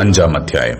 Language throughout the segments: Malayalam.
അഞ്ചാം അധ്യായം.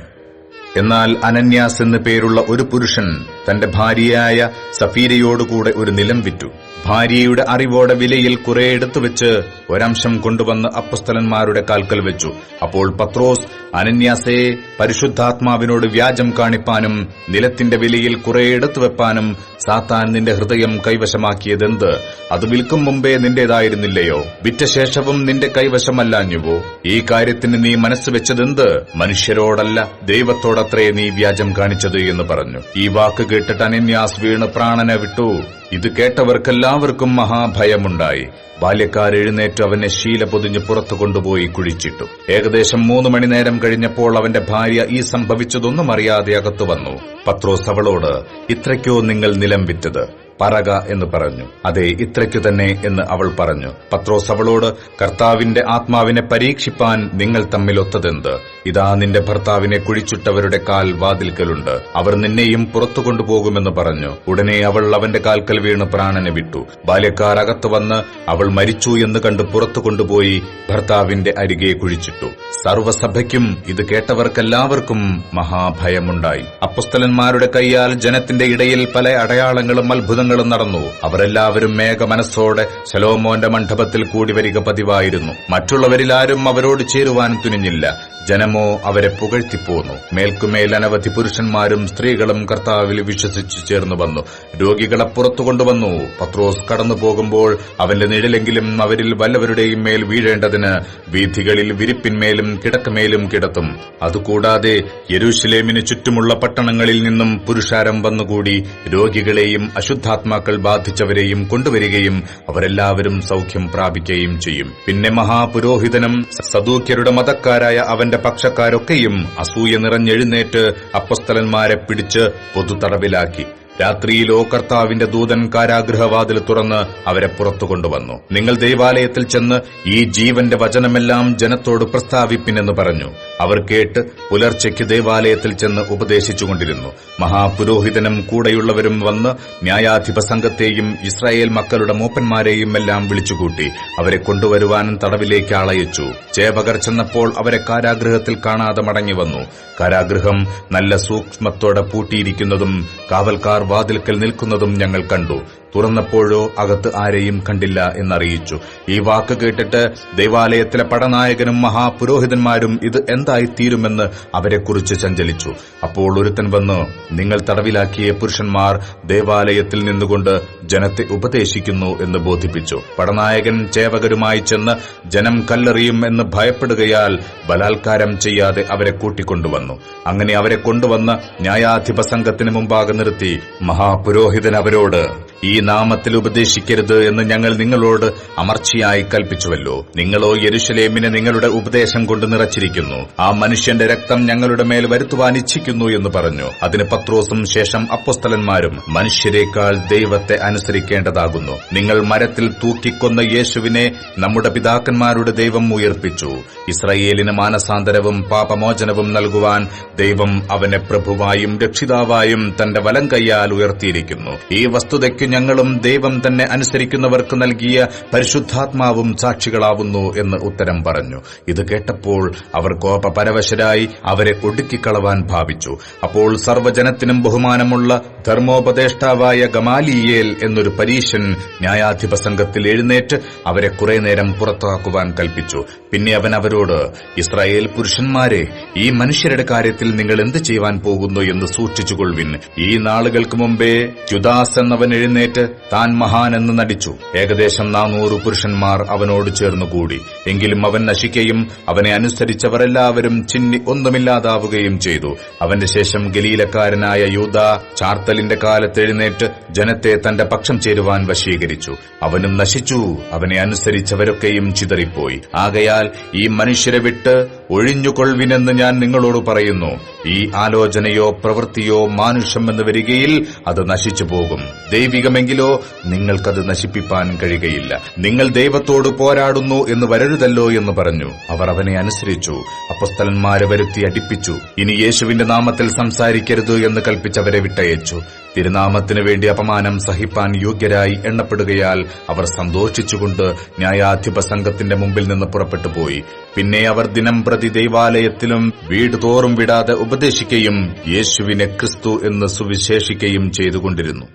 എന്നാൽ അനന്യാസ് എന്ന് പേരുള്ള ഒരു പുരുഷൻ തന്റെ ഭാര്യയായ സഫീരയോടുകൂടെ ഒരു നിലം വിറ്റു. ഭാര്യയുടെ അറിവോടെ വിലയിൽ കുറെ എടുത്തു വെച്ച് ഒരംശം കൊണ്ടുവന്ന് അപ്പസ്തലന്മാരുടെ കാൽക്കൽ വെച്ചു. അപ്പോൾ പത്രോസ് അനന്യാസെ പരിശുദ്ധാത്മാവിനോട് വ്യാജം കാണിപ്പാനും നിലത്തിന്റെ വിലയിൽ കുറെ എടുത്തു വെപ്പാനും സാത്താൻ നിന്റെ ഹൃദയം കൈവശമാക്കിയതെന്ത്? അത് വിൽക്കും മുമ്പേ നിന്റേതായിരുന്നില്ലയോ? വിറ്റ ശേഷവും നിന്റെ കൈവശമല്ലാഞ്ഞുവോ? ഈ കാര്യത്തിന് നീ മനസ്സ് വെച്ചതെന്ത്? മനുഷ്യരോടല്ല ദൈവത്തോടത്രേ നീ വ്യാജം കാണിച്ചത് എന്ന് പറഞ്ഞു. ഈ വാക്ക് കേട്ടിട്ട് അനന്യാസ് വീണ് പ്രാണനെ വിട്ടു. ഇത് കേട്ടവർക്കെല്ലാവർക്കും മഹാഭയമുണ്ടായി. ബാല്യക്കാർ എഴുന്നേറ്റ് അവനെ ശീല പൊതിഞ്ഞ് പുറത്തു കൊണ്ടുപോയി കുഴിച്ചിട്ടു. ഏകദേശം മൂന്ന് മണിനേരം കഴിഞ്ഞപ്പോൾ അവന്റെ ഭാര്യ ഈ സംഭവിച്ചതൊന്നും അറിയാതെ അകത്തു വന്നു. പത്രോസ് അവളോട് ഇത്രയ്ക്കോ നിങ്ങൾ നിലം വിറ്റത്? പറക എന്ന് പറഞ്ഞു. അതെ ഇത്രയ്ക്കു തന്നെ എന്ന് അവൾ പറഞ്ഞു. പത്രോസ് അവളോട് കർത്താവിന്റെ ആത്മാവിനെ പരീക്ഷിപ്പാൻ നിങ്ങൾ തമ്മിൽ ഒത്തതെന്ത്? ഇതാ നിന്റെ ഭർത്താവിനെ കുഴിച്ചിട്ടവരുടെ കാൽ വാതിൽക്കലുണ്ട്. അവർ നിന്നെയും പുറത്തു കൊണ്ടുപോകുമെന്ന് പറഞ്ഞു. ഉടനെ അവൾ അവന്റെ കാൽക്കൽ വീണ് പ്രാണനെ വിട്ടു. ബാല്യക്കാർ അകത്ത് വന്ന് അവൾ മരിച്ചു എന്ന് കണ്ട് പുറത്തു കൊണ്ടുപോയി ഭർത്താവിന്റെ അരികെ കുഴിച്ചിട്ടു. സർവസഭയ്ക്കും ഇത് കേട്ടവർക്കെല്ലാവർക്കും മഹാഭയമുണ്ടായി. അപ്പസ്തലന്മാരുടെ കൈയാൽ ജനത്തിന്റെ ഇടയിൽ പല അടയാളങ്ങളും അത്ഭുതങ്ങളും നടന്നു. അവരെല്ലാവരും മേഘമനസ്സോടെ ശലോമോന്റെ മണ്ഡപത്തിൽ കൂടി വരിക പതിവായിരുന്നു. മറ്റുള്ളവരിൽ ആരും അവരോട് ചേരുവാൻ തുനിഞ്ഞില്ല. ജനമോ അവരെ പുകഴ്ത്തിപ്പോന്നു. മേൽക്കുമേൽ അനവധി പുരുഷന്മാരും സ്ത്രീകളും കർത്താവിൽ വിശ്വസിച്ചു ചേർന്നു വന്നു. രോഗികളെ പുറത്തു കൊണ്ടുവന്നു. പത്രോസ് കടന്നു പോകുമ്പോൾ അവന്റെ നിഴലെങ്കിലും അവരിൽ വല്ലവരുടെയും മേൽ വീഴേണ്ടതിന് വീഥികളിൽ വിരിപ്പിന്മേലും കിടക്കമേലും കിടത്തും. അതുകൂടാതെ യെരൂശലേമിന് ചുറ്റുമുള്ള പട്ടണങ്ങളിൽ നിന്നും പുരുഷാരം വന്നുകൂടി രോഗികളെയും അശുദ്ധാത്മാക്കൾ ബാധിച്ചവരെയും കൊണ്ടുവരികയും അവരെല്ലാവരും സൗഖ്യം പ്രാപിക്കുകയും ചെയ്യും. പിന്നെ മഹാപുരോഹിതനും സദൂക്യരുടെ മതക്കാരായ അവന്റെ പക്ഷക്കാരൊക്കെയും അസൂയ നിറഞ്ഞെഴുന്നേറ്റ് അപ്പസ്തലന്മാരെ പിടിച്ച് പൊതുതടവിലാക്കി. രാത്രിയിലോ കർത്താവിന്റെ ദൂതൻ കാരാഗൃഹവാതിൽ തുറന്ന് അവരെ പുറത്തു കൊണ്ടുവന്നു. നിങ്ങൾ ദേവാലയത്തിൽ ചെന്ന് ഈ ജീവന്റെ വചനമെല്ലാം ജനത്തോട് പ്രസ്താവിപ്പിനെന്ന് പറഞ്ഞു. അവർ കേട്ട് പുലർച്ചയ്ക്ക് ദേവാലയത്തിൽ ചെന്ന് ഉപദേശിച്ചുകൊണ്ടിരുന്നു. മഹാപുരോഹിതനും കൂടെയുള്ളവരും വന്ന് ന്യായാധിപ സംഘത്തെയും ഇസ്രായേൽ മക്കളുടെ മൂപ്പന്മാരെയും എല്ലാം വിളിച്ചുകൂട്ടി അവരെ കൊണ്ടുവരുവാനും തടവിലേക്ക് ആളയച്ചു. ചേവകർ ചെന്നപ്പോൾ അവരെ കാരാഗ്രഹത്തിൽ കാണാതെ മടങ്ങി വന്നു കാരാഗ്രഹം നല്ല സൂക്ഷ്മത്തോടെ പൂട്ടിയിരിക്കുന്നതും കാവൽക്കാർ വാതിൽക്കൽ നിൽക്കുന്നതും ഞങ്ങൾ കണ്ടു തുറന്നപ്പോഴോ അകത്ത് ആരെയും കണ്ടില്ല എന്നറിയിച്ചു. ഈ വാക്ക് കേട്ടിട്ട് ദേവാലയത്തിലെ പടനായകനും മഹാപുരോഹിതന്മാരും ഇത് എന്തായിത്തീരുമെന്ന് അവരെക്കുറിച്ച് ചഞ്ചലിച്ചു. അപ്പോൾ ഒരുത്തൻ വന്ന് നിങ്ങൾ തടവിലാക്കിയ പുരുഷന്മാർ ദേവാലയത്തിൽ നിന്നുകൊണ്ട് ജനത്തെ ഉപദേശിക്കുന്നു എന്ന് ബോധിപ്പിച്ചു. പടനായകൻ ചേവകരുമായി ചെന്ന് ജനം കല്ലെറിയും എന്ന് ഭയപ്പെടുകയാൽ ബലാത്കാരം ചെയ്യാതെ അവരെ കൂട്ടിക്കൊണ്ടുവന്നു. അങ്ങനെ അവരെ കൊണ്ടുവന്ന് ന്യായാധിപ സംഘത്തിന് മുമ്പാകെ നിർത്തി മഹാപുരോഹിതൻ അവരോട് ഈ നാമത്തിൽ ഉപദേശിക്കരുത് എന്ന് ഞങ്ങൾ നിങ്ങളോട് അമർച്ചയായി കൽപ്പിച്ചുവല്ലോ. നിങ്ങളോ യെരുഷലേമിനെ നിങ്ങളുടെ ഉപദേശം കൊണ്ട് നിറച്ചിരിക്കുന്നു. ആ മനുഷ്യന്റെ രക്തം ഞങ്ങളുടെ മേൽ വരുത്തുവാൻ ഇച്ഛിക്കുന്നു എന്ന് പറഞ്ഞു. അതിന് പത്രോസും ശേഷം അപ്പസ്തലന്മാരും മനുഷ്യരെക്കാൾ ദൈവത്തെ അനുസരിക്കേണ്ടതാകുന്നു. നിങ്ങൾ മരത്തിൽ തൂക്കിക്കൊന്ന യേശുവിനെ നമ്മുടെ പിതാക്കന്മാരുടെ ദൈവം ഉയർപ്പിച്ചു. ഇസ്രയേലിന് മാനസാന്തരവും പാപമോചനവും നൽകുവാൻ ദൈവം അവനെ പ്രഭുവായും രക്ഷിതാവായും തന്റെ വലം കൈയാൽ ഉയർത്തിയിരിക്കുന്നു. ഈ വസ്തുതയ്ക്ക് ഞങ്ങളും ദൈവം തന്നെ അനുസരിക്കുന്നവർക്ക് നൽകിയ പരിശുദ്ധാത്മാവും സാക്ഷികളാവുന്നു എന്ന് ഉത്തരം പറഞ്ഞു. ഇത് കേട്ടപ്പോൾ അവർ കോപ പരവശരായി അവരെ ഒടുക്കിക്കളവാൻ ഭാവിച്ചു. അപ്പോൾ സർവജനത്തിനും ബഹുമാനമുള്ള ധർമ്മോപദേഷ്ടാവായ ഗമാലിയേൽ എന്നൊരു പരീശൻ ന്യായാധിപ സംഘത്തിൽ എഴുന്നേറ്റ് അവരെ കുറെ നേരം പുറത്താക്കുവാൻ കൽപ്പിച്ചു. പിന്നെ അവൻ അവരോട് ഇസ്രായേൽ പുരുഷന്മാരെ ഈ മനുഷ്യരുടെ കാര്യത്തിൽ നിങ്ങൾ എന്ത് ചെയ്യുവാൻ പോകുന്നു എന്ന് സൂക്ഷിച്ചുകൊള്ളുവിൻ. ഈ നാളുകൾക്ക് മുമ്പേ ജുദാസ് എന്നവൻ എഴുന്നേറ്റ് താൻ മഹാൻ എന്ന് നടിച്ചു. ഏകദേശം നാനൂറ് പുരുഷന്മാർ അവനോട് ചേർന്നുകൂടി. എങ്കിലും അവൻ നശിക്കുകയും അവനെ അനുസരിച്ചവരെല്ലാവരും ചിന്നി ഒന്നുമില്ലാതാവുകയും ചെയ്തു. അവന്റെ ശേഷം ഗലീലക്കാരനായ യൂത ചാർത്തലിന്റെ കാലത്ത് എഴുന്നേറ്റ് ജനത്തെ തന്റെ പക്ഷം ചേരുവാൻ വശീകരിച്ചു. അവനും നശിച്ചു. അവനെ അനുസരിച്ചവരൊക്കെയും ചിതറിപ്പോയി. ആകയാൽ ഈ മനുഷ്യരെ വിട്ട് ഒഴിഞ്ഞുകൊള്ളുവിനെന്ന് ഞാൻ നിങ്ങളോട് പറയുന്നു. ഈ ആലോചനയോ പ്രവൃത്തിയോ മാനുഷ്യമെന്ന് വരികയിൽ അത് നശിച്ചു പോകും ദൈവികമെങ്കിലോ നിങ്ങൾക്കത് നശിപ്പിപ്പാൻ കഴിയുകയില്ല. നിങ്ങൾ ദൈവത്തോട് പോരാടുന്നു എന്ന് വരരുതല്ലോ എന്ന് പറഞ്ഞു. അവർ അവനെ അനുസരിച്ചു. അപ്പസ്തലന്മാരെ വരുത്തി അടിപ്പിച്ചു. ഇനി യേശുവിന്റെ നാമത്തിൽ സംസാരിക്കരുത് എന്ന് കൽപ്പിച്ചവരെ വിട്ടയച്ചു. തിരുനാമത്തിനു വേണ്ടി അപമാനം സഹിപ്പാൻ യോഗ്യരായി എണ്ണപ്പെടുകയാൽ അവർ സന്തോഷിച്ചുകൊണ്ട് ന്യായാധിപ സംഘത്തിന്റെ മുമ്പിൽ നിന്ന് പുറപ്പെട്ടു പോയി. പിന്നെ അവർ ദിനം പ്രതി ദൈവാലയത്തിലും വീട് തോറും വിടാതെ ഉപദേശിക്കുകയും യേശുവിനെ ക്രിസ്തു എന്ന് സുവിശേഷിക്കുകയും ചെയ്തുകൊണ്ടിരുന്നു.